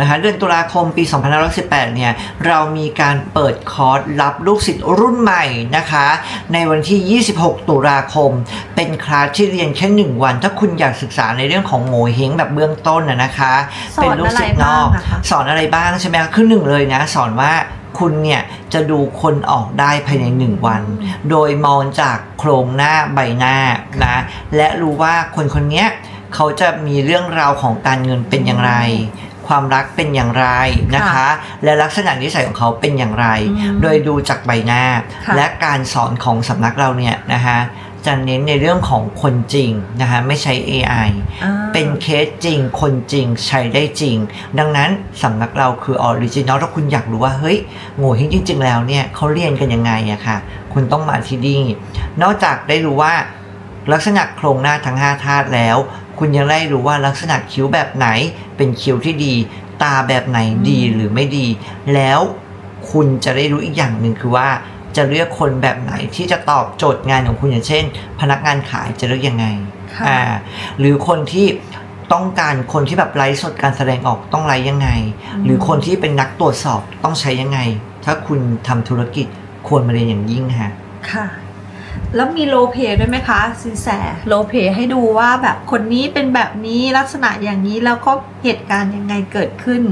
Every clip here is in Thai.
นะคะเดือนตุลาคมปี 2518 เนี่ย เรามีการเปิดคอร์สรับลูกศิษย์รุ่นใหม่นะคะ ในวันที่ 26 ตุลาคม เป็นคลาสที่เรียนแค่1วัน ถ้าคุณอยากศึกษาในเรื่องของโงเฮงแบบเบื้องต้นนะนะคะสอนเป็นลูกศิษย์นอกอะไรบ้างอะคะสอนอะไรบ้างใช่ไหมคะคือหนึ่งเลยนะ สอนว่าคุณเนี่ยจะดูคนออกได้ภายในหนึ่งวัน โดยมองจากโครงหน้าใบหน้านะ และรู้ว่าคนคนเนี้ยเขาจะมีเรื่องราวของการเงินเป็นอย่างไร ความรักเป็นอย่างไรนะคะ และลักษณะนิสัยของเขาเป็นอย่างไรอืมโดยดูจากใบหน้าค่ะและการสอนของสำนักเราเนี่ยนะคะจะเน้นในเรื่องของคนจริงนะคะไม่ใช้ AI อ่าเป็นเคสจริงคนจริงใช้ได้จริง ดังนั้นสำนักเราคือออริจินอลถ้าคุณอยากรู้ว่า เฮ้ยโง่เฮงจริง ๆ แล้วเนี่ยเขาเรียนกันยังไงอะค่ะ คุณต้องมาที่นี่ นอกจากได้รู้ว่าลักษณะโครงหน้าทั้ง 5 ธาตุแล้ว คุณยังได้รู้ว่าลักษณะคิ้วแบบไหนเป็นคิ้วที่ดี ตาแบบไหนดีหรือไม่ดี แล้วคุณจะได้รู้อีกอย่างหนึ่งคือว่าจะเลือกคนแบบไหนที่จะตอบโจทย์งานของคุณอย่างเช่น พนักงานขายจะเลือกยังไงค่ะอ่าหรือคนที่ต้องการคนที่แบบไลฟ์สดการแสดงออกต้องไลฟ์ยังไง หรือคนที่เป็นนักตรวจสอบต้องใช้ยังไง ถ้าคุณทำธุรกิจควรมาเรียนอย่างยิ่งฮะค่ะ แล้วมีโลเพด้วยไหมคะสินแสโลเพให้ดูว่าแบบคนนี้เป็นแบบนี้ลักษณะอย่างนี้แล้วก็เหตุการณ์ยังไงเกิดขึ้น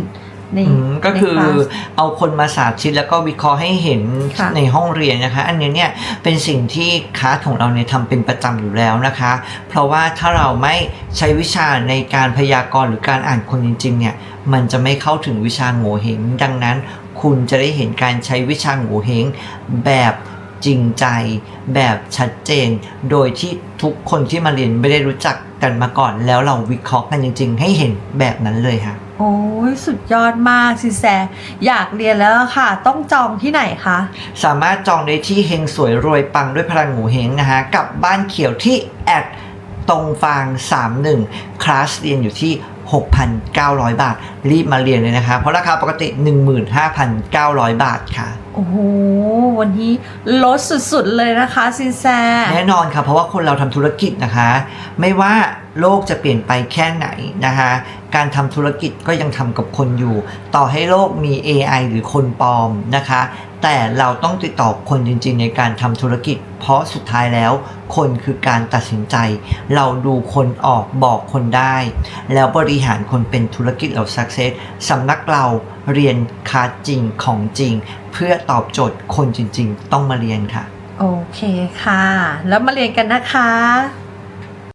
ในอืมก็คือในลาสเอาคนมาสาธิตแล้วก็วิเคราะห์ให้เห็นค่ะในห้องเรียนนะคะ อันนี้เนี่ยเป็นสิ่งที่คลาสของเราเนี่ยทำเป็นประจำอยู่แล้วนะคะ เพราะว่าถ้าเราไม่ใช้วิชาในการพยากรณ์หรือการอ่านคนจริงๆเนี่ยมันจะไม่เข้าถึงวิชาโง่เฮงดังนั้น คุณจะได้เห็นการใช้วิชาโง่เฮงแบบ จริงใจแบบชัดเจน โดยที่ทุกคนที่มาเรียนไม่ได้รู้จักกันมาก่อน แล้วเราวิเคราะห์กันจริง ๆ ให้เห็นแบบนั้นเลยค่ะ โอ้ยสุดยอดมากสินแสอยากเรียนแล้วค่ะ ต้องจองที่ไหนคะ สามารถจองได้ที่เฮงสวยรวยปังด้วยพลังหมูเฮงนะฮะกับบ้านเขียวที่แอดตรงฟาง 31 คลาสเรียนอยู่ที่ 6,900 บาท รีบมาเรียนเลยนะคะ เพราะราคาปกติ 15,900 บาทค่ะ โอ้โห วันนี้ลดสุดๆเลยนะคะสินแสแน่นอนค่ะเพราะว่าคนเราทำธุรกิจนะคะ ไม่ว่า โลกจะเปลี่ยนไปแค่ไหนนะคะการทำธุรกิจก็ยังทำกับคนอยู่ ต่อให้โลกมี AI หรือคนปลอมนะคะ แต่เราต้องติดต่อคนจริง ๆ ในการทำธุรกิจ เพราะสุดท้ายแล้ว คนคือการตัดสินใจ เราดูคนออกบอกคนได้ แล้วบริหารคนเป็นธุรกิจเราสักเซสสำนักเราเรียนคาจริงของจริง เพื่อตอบโจทย์คนจริง ๆ ต้องมาเรียนค่ะ โอเคค่ะ แล้วมาเรียนกันนะคะ